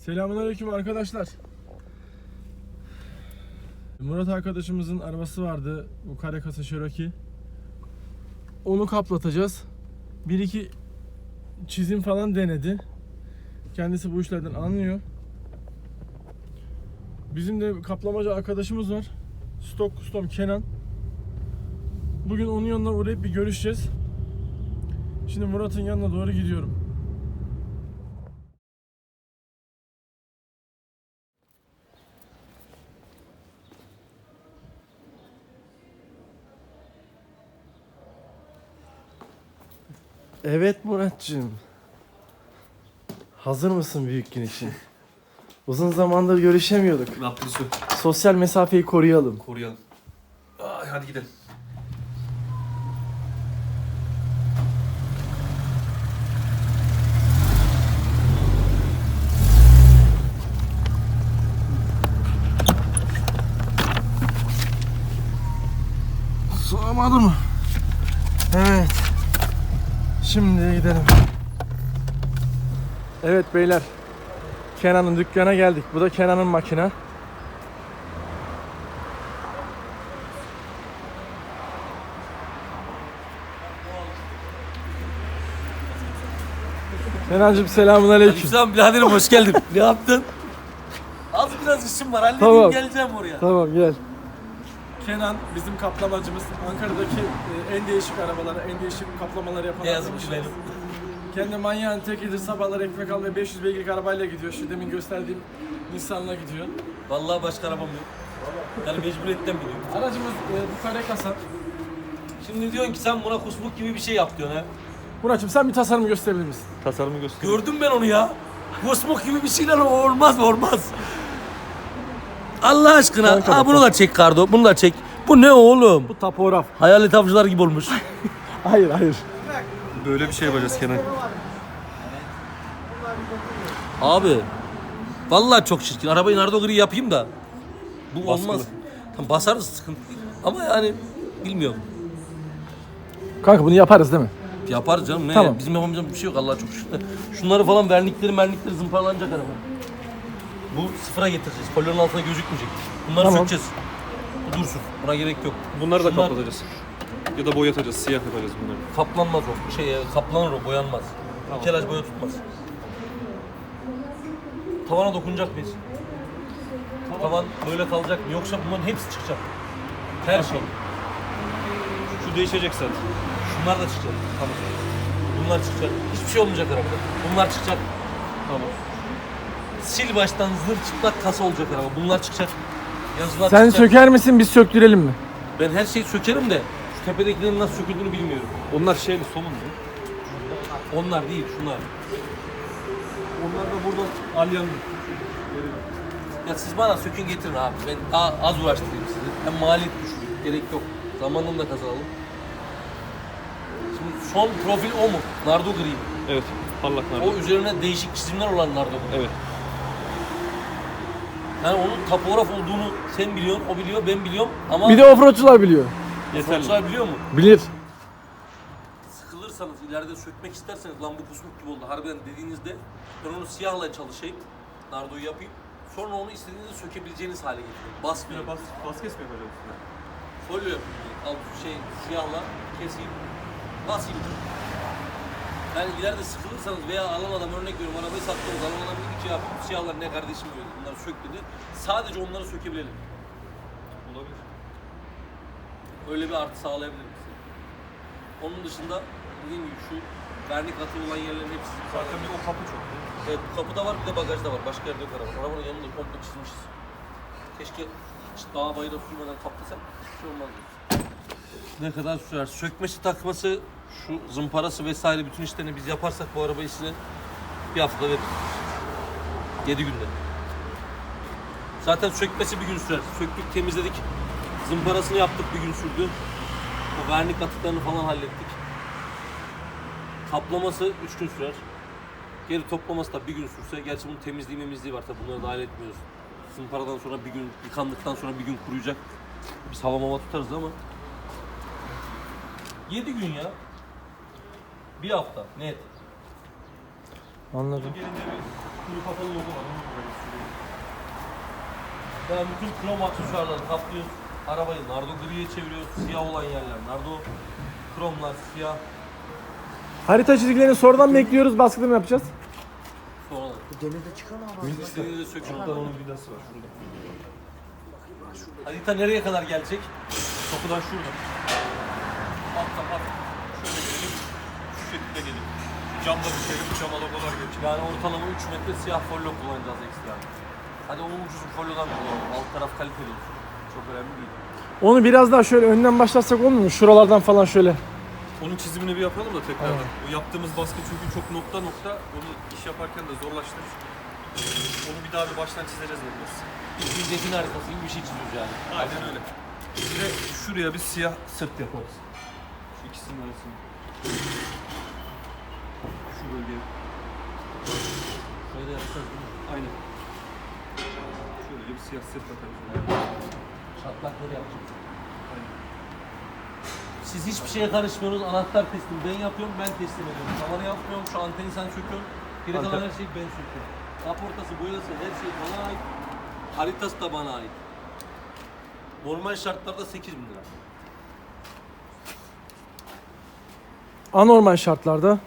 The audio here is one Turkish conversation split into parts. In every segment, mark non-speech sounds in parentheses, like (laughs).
Selamünaleyküm arkadaşlar. Murat arkadaşımızın arabası vardı. Bu kare kasa Cherokee. Onu kaplatacağız. Bir iki çizim falan denedi. Kendisi bu işlerden anlıyor. Bizim de kaplamacı arkadaşımız var. Stok Custom Kenan. Bugün onun yanına uğrayıp bir görüşeceğiz. Şimdi Murat'ın yanına doğru gidiyorum. Evet Muratcığım. Hazır mısın büyük gün için? (laughs) Uzun zamandır görüşemiyorduk. Ne yaptın? Sosyal mesafeyi koruyalım. Koruyalım. Ay, hadi gidelim. Sığamadı mı? Evet. Şimdi gidelim. Evet beyler. Kenan'ın dükkana geldik. Bu da Kenan'ın makine. Kenancığım selamun aleyküm. Aleykümselam biraderim hoş geldin. ne yaptın? Az biraz işim var halledeyim Tamam. geleceğim oraya. Tamam gel. Kenan bizim kaplamacımız. Ankara'daki e, en değişik arabaları, en değişik kaplamaları yapan Ne yazık ki arkadaşımız. benim. (laughs) Kendi manyağın tekidir sabahlar ekmek al ve 500 beygirlik arabayla gidiyor. Şu demin gösterdiğim Nissan'la gidiyor. Vallahi başka arabam yok. Yani mecburiyetten biliyorum. Aracımız e, bu kare kasa. Şimdi diyorsun ki sen buna kusmuk gibi bir şey yap diyorsun ha. Murat'cığım sen bir tasarımı gösterebilir misin? Tasarımı göster. Gördüm ben onu ya. Kusmuk gibi bir şeyler o olmaz olmaz. Allah aşkına. Kanka Ha, bak, bunu da çek Kardo. Bunu da çek. Bu ne oğlum? Bu tapograf. Hayalet avcılar gibi olmuş. (laughs) Hayır hayır. Böyle bir şey yapacağız Kenan. Abi. Vallahi çok çirkin. Arabayı nardo gri yapayım da. Bu Baskılı. olmaz. Tam basarız sıkıntı değil. Ama yani bilmiyorum. Kanka bunu yaparız değil mi? Yaparız canım ne? Tamam. Bizim yapamayacağımız bir şey yok Allah'a çok şükür. Şunları falan vernikleri mernikleri zımparalanacak araba. Bu sıfıra getireceğiz. Polyonun altına gözükmeyecek. Bunları Tamam. sökeceğiz. Bu dursun. Buna gerek yok. Bunları da kapatacağız. Ya da boyatacağız, siyah yapacağız bunları. Kaplanmaz o. Şey, kaplanır o, boyanmaz. Tamam. Kelaj boya tutmaz. Tavana dokunacak mıyız? Tavan böyle kalacak mı? Yoksa bunların hepsi çıkacak. Her şey. Şu değişecek zaten. Şunlar da çıkacak. Tamam. Bunlar çıkacak. Hiçbir şey olmayacak arabada. Bunlar çıkacak. Tamam. Sil baştan zır çıplak kasa olacak araba. Bunlar çıkacak. Yazılar Sen çıkacak. söker misin biz söktürelim mi? Ben her şeyi sökerim de şu tepedekilerin nasıl söküldüğünü bilmiyorum. Onlar şeyli, somun mu? Onlar değil, şunlar. Onlar da buradan alyan. Ya siz bana sökün getirin abi. Ben daha az uğraştırayım sizi. Hem maliyet düşüreyim. Gerek yok. Zamanını da kazanalım. Şimdi son profil o mu? Nardo gri mi? Evet, parlak O nardo. üzerine değişik çizimler olan nardo mu? Evet. Yani onun tapograf olduğunu sen biliyorsun, o biliyor, ben biliyorum ama Bir de offroadçular biliyor. Yeterli. Foxlar biliyor mu? Bilir. Sıkılırsanız, ileride sökmek isterseniz lan bu kusmuk gibi oldu harbiden dediğinizde ben onu siyahla çalışayım, nardoyu yapayım. Sonra onu istediğinizde sökebileceğiniz hale getireyim. Basmıyor. Bas, bas kesme yapacağız. Folyo yapayım. Al şey siyahla keseyim. Basayım. Yani ileride sıkılırsanız veya alan adam örnek veriyorum arabayı sattınız alan adam dedi ki ya bu siyahlar ne kardeşim böyle bunları sök dedi. Sadece onları sökebilelim. Olabilir. Öyle bir artı sağlayabilirim size. Onun dışında dediğim gibi şu vernik atı olan yerlerin hepsi Zaten bir o kapı çok. Evet bu kapıda var bir de bagajda var. Başka yerde yok araba. Arabanın yanında komple çizmişiz. Keşke hiç dağa bayıra sürmeden kaplasak hiç şey olmaz. Ne kadar sürer? Sökmesi, takması, şu zımparası vesaire bütün işlerini biz yaparsak bu arabayı size bir hafta veririz. 7 günde. Zaten sökmesi bir gün sürer. Söktük, temizledik. Zımparasını yaptık bir gün sürdü. O vernik atıklarını falan hallettik. Kaplaması 3 gün sürer. Geri toplaması da bir gün sürse, gerçi bunun temizliği memizliği var tabi bunları dahil etmiyoruz. Zımparadan sonra bir gün, yıkandıktan sonra bir gün kuruyacak. Biz hava mava tutarız ama. 7 gün ya. Bir hafta net. Anladım. Gelince bir kuru kapalı logo var. Onu Yani bütün krom aksesuarları kaplıyoruz. Arabayı nardo griye çeviriyoruz. Siyah olan yerler nardo. Kromlar siyah. Harita çizgilerini sonradan mı ekliyoruz, baskıda mı yapacağız? Sonra da. Demede çıkan ama. İstediğini de sökün. Şuradan onun vidası var şurada. Harita nereye kadar gelecek? Kapıdan şurada. Alt kapat. Şöyle gelip şu şekilde gelip camda bir şey cama logolar geçiyor. Yani ortalama 3 metre siyah folyo kullanacağız ekstra. Hadi o ucuz bir folyodan kullanalım. Alt taraf kaliteli olsun. Çok önemli değil. Onu biraz daha şöyle önden başlarsak olmuyor mu? Şuralardan falan şöyle. Onun çizimini bir yapalım da tekrardan. Bu yaptığımız baskı çünkü çok nokta nokta onu iş yaparken de zorlaştırır. Onu bir daha bir baştan çizeceğiz elbette. Bir zekin haritası gibi bir şey çiziyoruz yani. Aynen öyle. Bir de şuraya bir siyah sırt yaparız. Şu ikisinin arasını. Şu bölgeye. Şöyle yapacağız değil mi? Aynen. Şöyle bir siyah sırt atarız. Çatlakları yapacağız. Siz hiçbir şeye karışmıyorsunuz. Anahtar teslim ben yapıyorum, ben teslim ediyorum. Tavanı yapmıyorum, şu anteni sen söküyorsun. Geri kalan her şeyi ben söküyorum. Kaportası, boyası, her şey bana ait. Haritası da bana ait. Normal şartlarda 8 bin lira. Anormal şartlarda.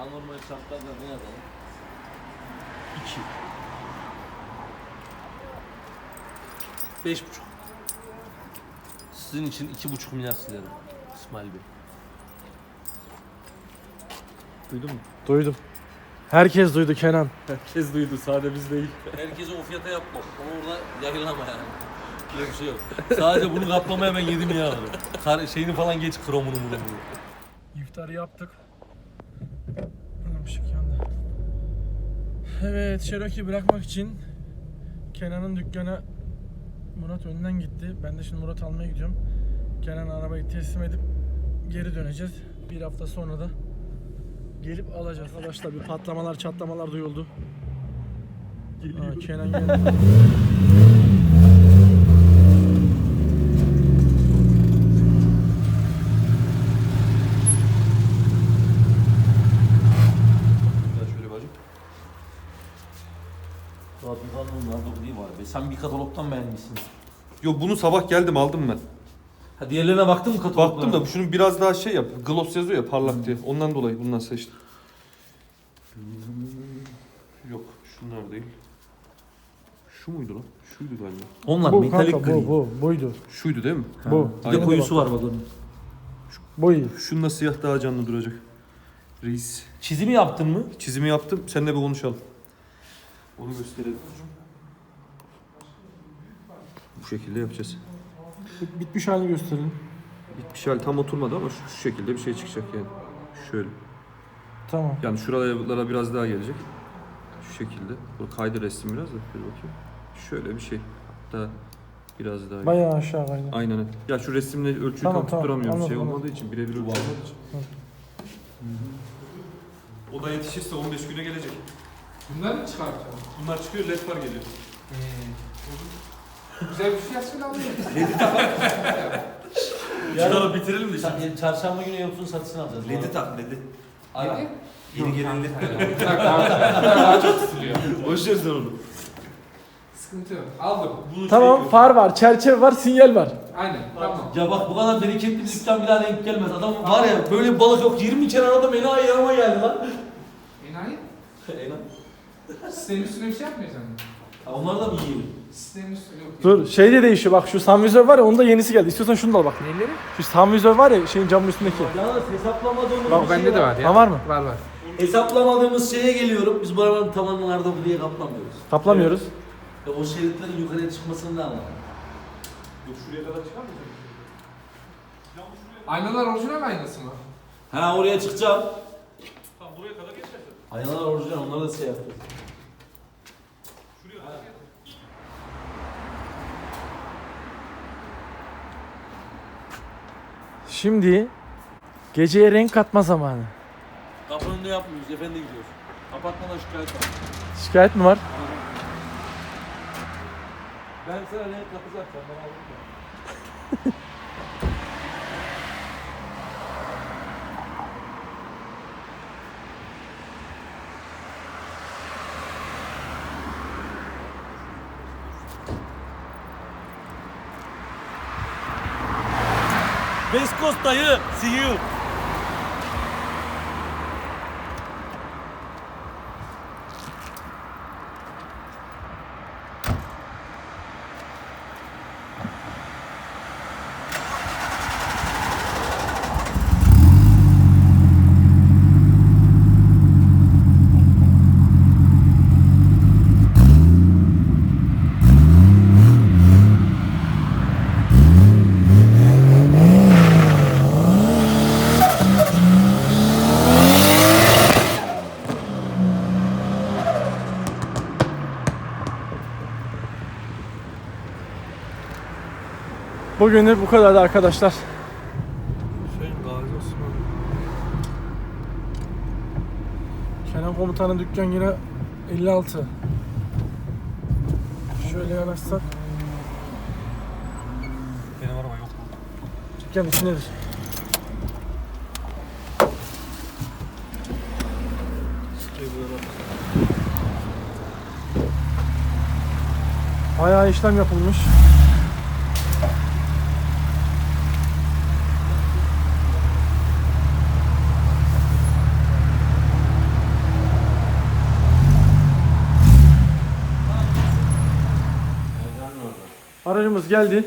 Anormal şartlarda ne yazalım? 2. 5 buçuk. Sizin için iki buçuk milyar silerim İsmail Bey. Duydun mu? Duydum. Herkes duydu Kenan. (laughs) Herkes duydu, sade biz değil. Herkese o fiyata yapma. Onu orada yayınlama yani. Böyle bir şey yok. (laughs) Sadece bunu kaplamaya ben 7 milyar alırım. Kar, şeyini falan geç kromunu bunu bunu. İftarı yaptık. Anam ışık yandı. Evet, Cherokee bırakmak için Kenan'ın dükkana Murat önden gitti. Ben de şimdi Murat almaya gidiyorum. Kenan arabayı teslim edip geri döneceğiz. Bir hafta sonra da gelip alacağız. Arkadaşlar bir patlamalar, çatlamalar duyuldu. Aa, Kenan geldi. (laughs) Gel şöyle bacım. Daha bir kanun nardo değil var bir katalogdan beğenmişsin. Yo bunu sabah geldim aldım ben. Ha diğerlerine baktın mı kataloglara? Baktım da şunun biraz daha şey yap. Gloss yazıyor ya parlak diye. Ondan dolayı bundan seçtim. Yok şunlar değil. Şu muydu lan? Şuydu galiba. Onlar bu metalik kanka, gri. bu, bu, buydu. Şuydu değil mi? Bu. Bir de Aynen. koyusu var bak onun. Bu iyi. Şununla siyah daha canlı duracak. Reis. Çizimi yaptın mı? Çizimi yaptım. Seninle bir konuşalım. Onu gösterelim. Bu şekilde yapacağız. Bit- Bitmiş halini gösterelim. Bitmiş hali tam oturmadı ama şu, şu şekilde bir şey çıkacak yani. Şöyle. Tamam. Yani şuralara biraz daha gelecek. Şu şekilde. Bu kaydı resim biraz da. Bir bakayım. Şöyle bir şey. Hatta biraz daha. Bayağı aşağı kaydı. Aynen öyle. Ya şu resimle ölçüyü Tamam, tam tamam. tutturamıyorum şey Anladım, olmadığı için birebir ölçü olmadığı için. O da yetişirse 15 güne gelecek. Bunları mı çıkartacağım? Bunlar çıkıyor, led var geliyor. Güzel bir şey yazsın alayım. (laughs) Çıkalım bitirelim de şimdi. Çar- Çarşamba günü yoksun satışını alacağız. Ledi tak ledi. Yedi. Yeni gelen led. Bir dakika daha, çok tutuluyor. Boş ver sen onu. Sıkıntı yok. Aldım. Bunu Tamam, şey far var, çerçeve var, sinyal var. Aynen. Tamam. Ya bak bu kadar bereketli bir dükkan bir daha denk gelmez. Adam var ya böyle bir balık yok. 20 kere adam enayi yanıma geldi lan. Enayi. (laughs) Enayi. Sistemin üstüne bir şey yapmayacaksın. Ha, Onları da mı yiyelim? Sistemin üstüne yok. Dur, şey de değişiyor bak şu sunvizör var ya onun da yenisi geldi. İstiyorsan şunu da al bak. Neleri? Şu sunvizör var ya şeyin camın üstündeki. Yalnız hesaplamadığımız Bak bir şey bende de var ya. Ha var mı? Var var. Hesaplamadığımız şeye geliyorum. Biz bu arabanın tavanını nardo diye kaplamıyoruz. Kaplamıyoruz. Ya o şeritlerin yukarıya çıkmasını da anlamadım. Yok şuraya kadar çıkar mı? Aynalar orijinal aynası mı? Ha oraya çıkacağım. Tamam buraya kadar geçersin. Aynalar orijinal onları da şey yapacağız. Şuraya kadar. Şimdi geceye renk katma zamanı. Kapı önünde yapmıyoruz. Efendi gidiyoruz. Apartmana şikayet var. Şikayet mi var? Ben sana renk katacağım. Sen bana aldın (laughs) West dayı. See you. Bugünlük bu kadardı arkadaşlar. Şey Gazi Osman. Kenan komutanın dükkan yine 56. Şöyle yanaşsak Benim araba yok mu? dükkan içindedir. Bayağı işlem yapılmış. Aracımız geldi.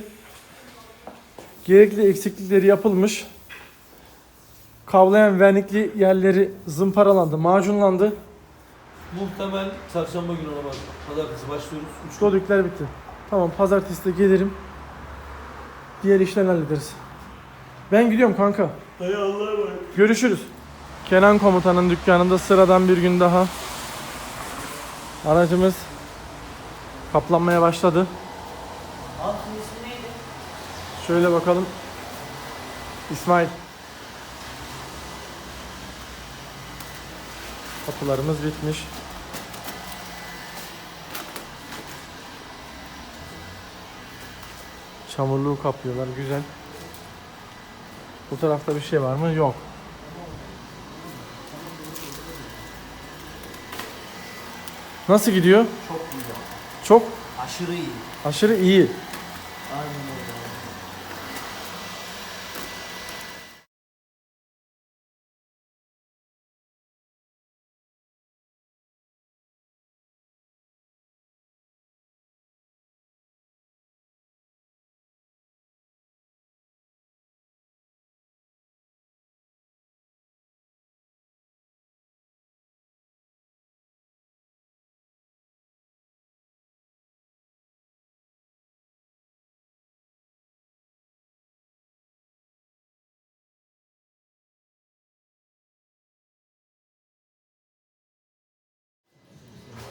Gerekli eksiklikleri yapılmış. Kavlayan vernikli yerleri zımparalandı, macunlandı. Muhtemel çarşamba günü ona. Pazartesi başlıyoruz. Üç gün. Godükler bitti. Tamam pazartesi de gelirim. Diğer işlerini hallederiz. Ben gidiyorum kanka. Dayı Allah'a emanet. Görüşürüz. Kenan komutanın dükkanında sıradan bir gün daha. Aracımız kaplanmaya başladı. Şöyle bakalım. İsmail. Kapılarımız bitmiş. Çamurluğu kaplıyorlar. Güzel. Bu tarafta bir şey var mı? Yok. Nasıl gidiyor? Çok güzel. Çok Aşırı iyi. aşırı iyi. Aynen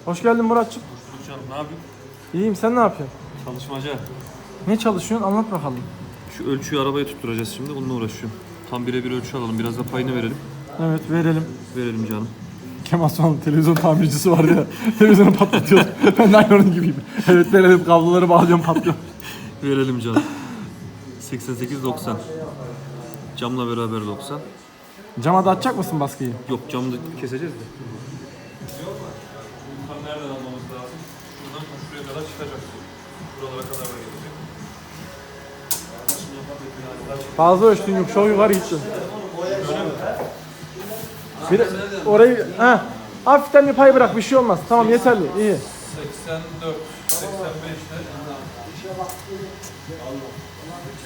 Hoş geldin Muratçım. Canım ne yapayım? İyiyim sen ne yapıyorsun? Çalışmaca. Ne çalışıyorsun anlat bakalım. Şu ölçüyü arabaya tutturacağız şimdi. Onunla uğraşıyorum. Tam birebir ölçü alalım. Biraz da payını verelim. Evet verelim. Verelim canım. Kemal Sunal'ın televizyon tamircisi vardı ya. (laughs) Televizyonu patlatıyor. (laughs) ben de aynı onun gibiyim. Evet verelim kabloları bağlıyorum patlıyor. (laughs) Verelim canım. 88-90. Camla beraber 90. Cama da açacak mısın baskıyı? Yok camda keseceğiz de. Çıkacak. Buralara kadar da gelecek. Fazla ölçtün yok çok yukarı gittin. Bir, orayı ha hafiften bir pay bırak bir şey olmaz. Tamam yeterli iyi. 84, 85'te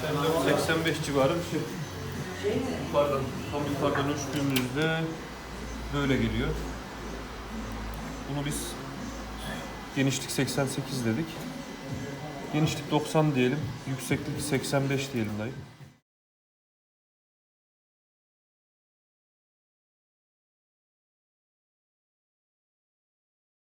84, 85 civarı bir şey. Yukarıdan, tam yukarıdan ölçtüğümüzde böyle geliyor. Bunu biz genişlik 88 dedik. Genişlik 90 diyelim, yükseklik 85 diyelim dayı.